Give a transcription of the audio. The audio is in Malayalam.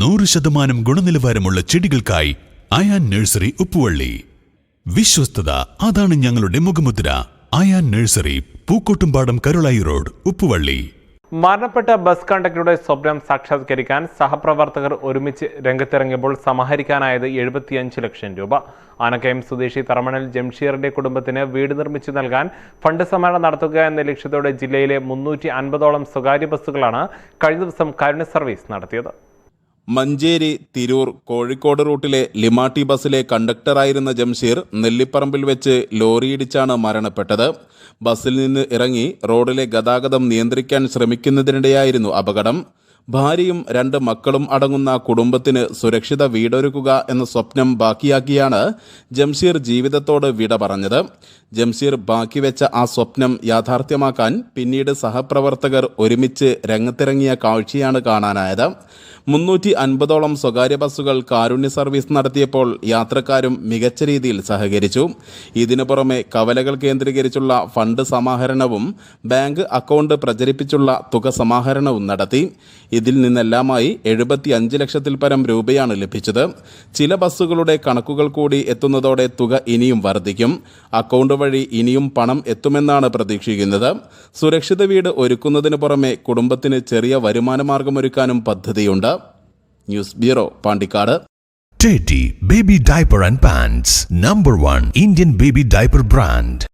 നൂറ് ശതമാനം ഗുണനിലവാരമുള്ള ചെടികൾക്കായി അയാൻ നഴ്സറി ഉപ്പുവള്ളി. വിശ്വസ്തത അതാണ് ഞങ്ങളുടെ മുഖമുദ്ര. Ayan nursery Pookkottumpadam Karulai road Uppuvally. മരണപ്പെട്ട ബസ് കണ്ടക്ടറുടെ സ്വപ്നം സാക്ഷാത്കരിക്കാൻ സഹപ്രവർത്തകർ ഒരുമിച്ച് രംഗത്തിറങ്ങിയപ്പോൾ സമാഹരിക്കാനായത് എഴുപത്തിയഞ്ച് ലക്ഷം രൂപ. ആനക്കയം സ്വദേശി തറമണൽ ജംഷീറിന്റെ കുടുംബത്തിന് വീട് നിർമ്മിച്ചു നൽകാൻ ഫണ്ട് സമ്മേളനം നടത്തുക എന്ന ലക്ഷ്യത്തോടെ ജില്ലയിലെ മുന്നൂറ്റി അൻപതോളം സ്വകാര്യ ബസ്സുകളാണ് കഴിഞ്ഞ ദിവസം കരുണ സർവീസ് നടത്തിയത്. മഞ്ചേരി തിരൂർ കോഴിക്കോട് റൂട്ടിലെ ലിമാട്ടി ബസ്സിലെ കണ്ടക്ടറായിരുന്ന ജംഷീർ നെല്ലിപ്പറമ്പിൽ വെച്ച് ലോറിയിടിച്ചാണ് മരണപ്പെട്ടത്. ബസ്സിൽ നിന്ന് ഇറങ്ങി റോഡിലെ ഗതാഗതം നിയന്ത്രിക്കാൻ ശ്രമിക്കുന്നതിനിടെയായിരുന്നു അപകടം. ഭാര്യയും രണ്ട് മക്കളും അടങ്ങുന്ന കുടുംബത്തിന് സുരക്ഷിത വീടൊരുക്കുക എന്ന സ്വപ്നം ബാക്കിയാക്കിയാണ് ജംഷീർ ജീവിതത്തോട് വിട പറഞ്ഞത്. ജംഷീർ ബാക്കി വെച്ച ആ സ്വപ്നം യാഥാർത്ഥ്യമാക്കാൻ പിന്നീട് സഹപ്രവർത്തകർ ഒരുമിച്ച് രംഗത്തിറങ്ങിയ കാഴ്ചയാണ് കാണാനായത്. മുന്നൂറ്റി അൻപതോളം സ്വകാര്യ ബസ്സുകൾ കാരുണ്യ സർവീസ് നടത്തിയപ്പോൾ യാത്രക്കാരും മികച്ച രീതിയിൽ സഹകരിച്ചു. ഇതിനു പുറമെ കവലകൾ കേന്ദ്രീകരിച്ചുള്ള ഫണ്ട് സമാഹരണവും ബാങ്ക് അക്കൗണ്ട് പ്രചരിപ്പിച്ചുള്ള തുക സമാഹരണവും നടത്തി. ഇതിൽ നിന്നെല്ലാമായി എഴുപത്തി അഞ്ച് ലക്ഷത്തിൽ പരം രൂപയാണ് ലഭിച്ചത്. ചില ബസ്സുകളുടെ കണക്കുകൾ കൂടി എത്തുന്നതോടെ തുക ഇനിയും വർദ്ധിക്കും. അക്കൗണ്ട് വഴി ഇനിയും പണം എത്തുമെന്നാണ് പ്രതീക്ഷിക്കുന്നത്. സുരക്ഷിത വീട് ഒരുക്കുന്നതിന് പുറമെ കുടുംബത്തിന് ചെറിയ വരുമാന മാർഗമൊരുക്കാനും പദ്ധതിയുണ്ട്. News bureau Pandikkad. Teddy Baby Diaper and Pants Number one Indian baby diaper brand